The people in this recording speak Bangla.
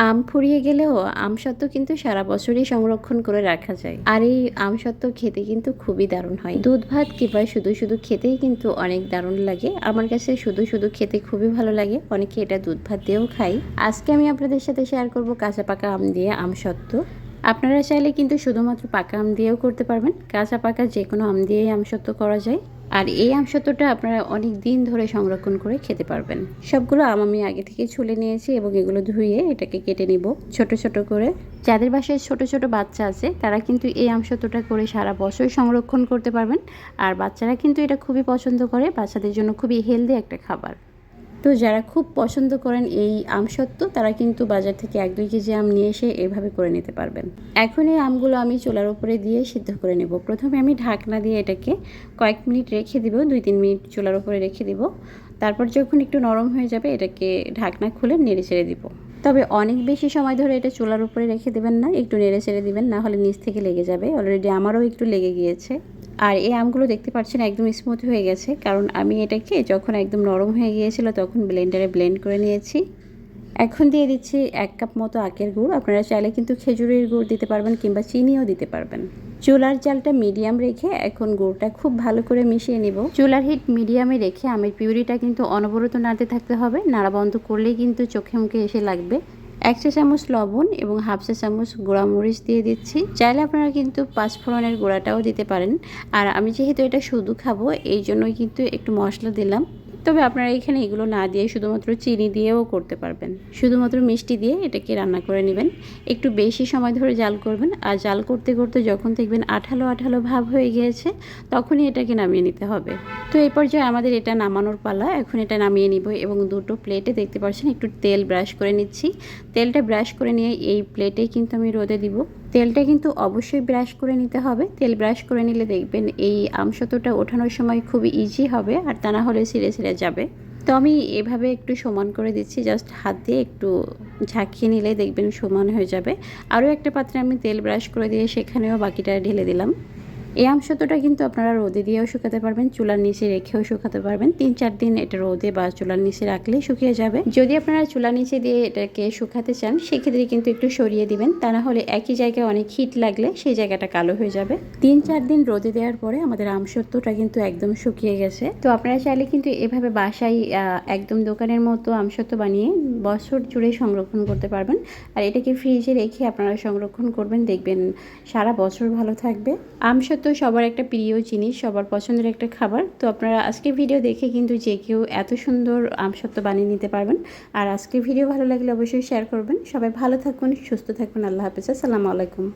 আম ফুরিয়ে গেলেও আমসত্ত্ব কিন্তু সারা বছরই সংরক্ষণ করে রাখা যায়। আর এই আমসত্ত্ব খেতে কিন্তু খুবই দারুণ হয়। দুধ, ভাত কিংবা শুধু শুধু খেতেই কিন্তু অনেক দারুণ লাগে। আমার কাছে শুধু শুধু খেতে খুবই ভালো লাগে। অনেকে এটা দুধ, ভাত দিয়েও খাই আজকে আমি আপনাদের সাথে শেয়ার করব কাঁচা পাকা আম দিয়ে আমসত্ত্ব আপনারা চাইলে কিন্তু শুধুমাত্র পাকা আম দিয়েও করতে পারবেন। কাঁচা পাকা যে কোনো আম দিয়েই আমসত্ত্ব করা যায়। আর এই আমসত্ত্বটা আপনারা অনেক দিন ধরে সংরক্ষণ করে খেতে পারবেন। সবগুলো আম আমি আগে থেকে ছুলে নিয়েছি এবং এগুলো ধুয়ে এটাকে কেটে নিব। ছোট ছোট করে। যাদের বাসায় ছোট ছোট বাচ্চা আছে, তারা কিন্তু এই আমসত্ত্বটা করে সারা বছর সংরক্ষণ করতে পারবেন। আর বাচ্চারা কিন্তু এটা খুবই পছন্দ করে। বাচ্চাদের জন্য খুবই হেলদি একটা খাবার। তো যারা খুব পছন্দ করেন এই আমসত্ত্ব, তারা কিন্তু বাজার থেকে এক দুই কেজি আম নিয়ে এসে এভাবে করে নিতে পারবেন। এখন এই আমগুলো আমি চুলার উপরে দিয়ে সিদ্ধ করে নেব। প্রথমে আমি ঢাকনা দিয়ে এটাকে কয়েক মিনিট রেখে দিব, দুই তিন মিনিট চুলার উপরে রেখে দিব। তারপর যখন একটু নরম হয়ে যাবে, এটাকে ঢাকনা খুলে নেড়ে ছেড়ে দিব। তবে অনেক বেশি সময় ধরে এটা চুলার উপরে রেখে দেবেন না, একটু নেড়ে ছেড়ে দিবেন, না হলে নিচ থেকে লেগে যাবে। অলরেডি আমারও একটু লেগে গিয়েছে। আর এই আমগুলো দেখতে পাচ্ছেন একদম স্মুথ হয়ে গেছে। কারণ আমি এটাকে যখন একদম নরম হয়ে গিয়েছিল, তখন ব্লেন্ডারে ব্লেন্ড করে নিয়েছি। এখন দিয়ে দিচ্ছি এক কাপ মতো আখের গুড়। আপনারা চাইলে কিন্তু খেজুরের গুড় দিতে পারবেন কিংবা চিনিও দিতে পারবেন। চুলার জালটা মিডিয়াম রেখে এখন গুড়টা খুব ভালো করে মিশিয়ে নিব। চুলার হিট মিডিয়ামে রেখে আমের পিউরিটা কিন্তু অনবরত নাড়তে থাকতে হবে। নাড়া বন্ধ করলেই কিন্তু চোখে মুখে এসে লাগবে। এক চা চামচ লবণ এবং হাফ চা চামচ গুঁড়ামরিচ দিয়ে দিচ্ছি। চাইলে আপনারা কিন্তু পাঁচফোড়নের গুঁড়াটাও দিতে পারেন। আর আমি যেহেতু এটা শুধু খাব এই জন্যই কিন্তু একটু মশলা দিলাম। তবে আপনারা এখানে এগুলো না দিয়ে শুধুমাত্র চিনি দিয়েও করতে পারবেন। শুধুমাত্র মিষ্টি দিয়ে এটাকে রান্না করে নেবেন। একটু বেশি সময় ধরে জাল করবেন আর জাল করতে করতে যখন দেখবেন আঠালো আঠালো ভাব হয়ে গিয়েছে, তখনই এটাকে নামিয়ে নিতে হবে। তো এই পর্যায়ে আমাদের এটা নামানোর পালা। এখন এটা নামিয়ে নিব এবং দুটো প্লেটে দেখতে পাচ্ছেন একটু তেল ব্রাশ করে নিচ্ছি। তেলটা ব্রাশ করে নিয়ে এই প্লেটে কিন্তু আমি রোদে দিব। তেলটা কিন্তু অবশ্যই ব্রাশ করে নিতে হবে। তেল ব্রাশ করে নিলে দেখবেন এই আমসতোটা ওঠানোর সময় খুব ইজি হবে আর তা না হলে ছিঁড়ে ছিঁড়ে যাবে। তো আমি এভাবে একটু সমান করে দিচ্ছি জাস্ট হাত দিয়ে একটু ঝাঁকিয়ে নিলে দেখবেন সমান হয়ে যাবে। আরও একটা পাত্রে আমি তেল ব্রাশ করে দিয়ে সেখানেও বাকিটা ঢেলে দিলাম। এই আমসত্বটা কিন্তু আপনারা রোদে দিয়েও শুকাতে পারবেন, চুলার নিচে রেখেও শুকাতে পারবেন। তিন চার দিন এটা রোদে বা চুলার নিচে রাখলে শুকিয়ে যাবে। যদি আপনারা চুলার নিচে দিয়ে এটাকে শুকাতে চান, সেক্ষেত্রে কিন্তু একটু সরিয়ে দিবেন। তা না হলে একই জায়গায় অনেক হিট লাগলে সেই জায়গাটা কালো হয়ে যাবে। তিন চার দিন রোদে দেওয়ার পরে আমাদের আমসত্বটা কিন্তু একদম শুকিয়ে গেছে। তো আপনারা চাইলে কিন্তু এভাবে বাসায় একদম দোকানের মতো আমসত্ব বানিয়ে বছর জুড়ে সংরক্ষণ করতে পারবেন। আর এটাকে ফ্রিজে রেখে আপনারা সংরক্ষণ করবেন, দেখবেন সারা বছর ভালো থাকবে। আমসত্ব তো সবার একটা প্রিয় জিনিস, সবার পছন্দের একটা খাবার। তো আপনারা আজকে ভিডিও দেখে কিন্তু যে কেউ এত সুন্দর আমসত্ত্ব বানিয়ে নিতে পারবেন। আর আজকে ভিডিও ভালো লাগলে অবশ্যই শেয়ার করবেন। সবাই ভালো থাকুন, সুস্থ থাকুন। আল্লাহ হাফিজ। আসসালামু আলাইকুম।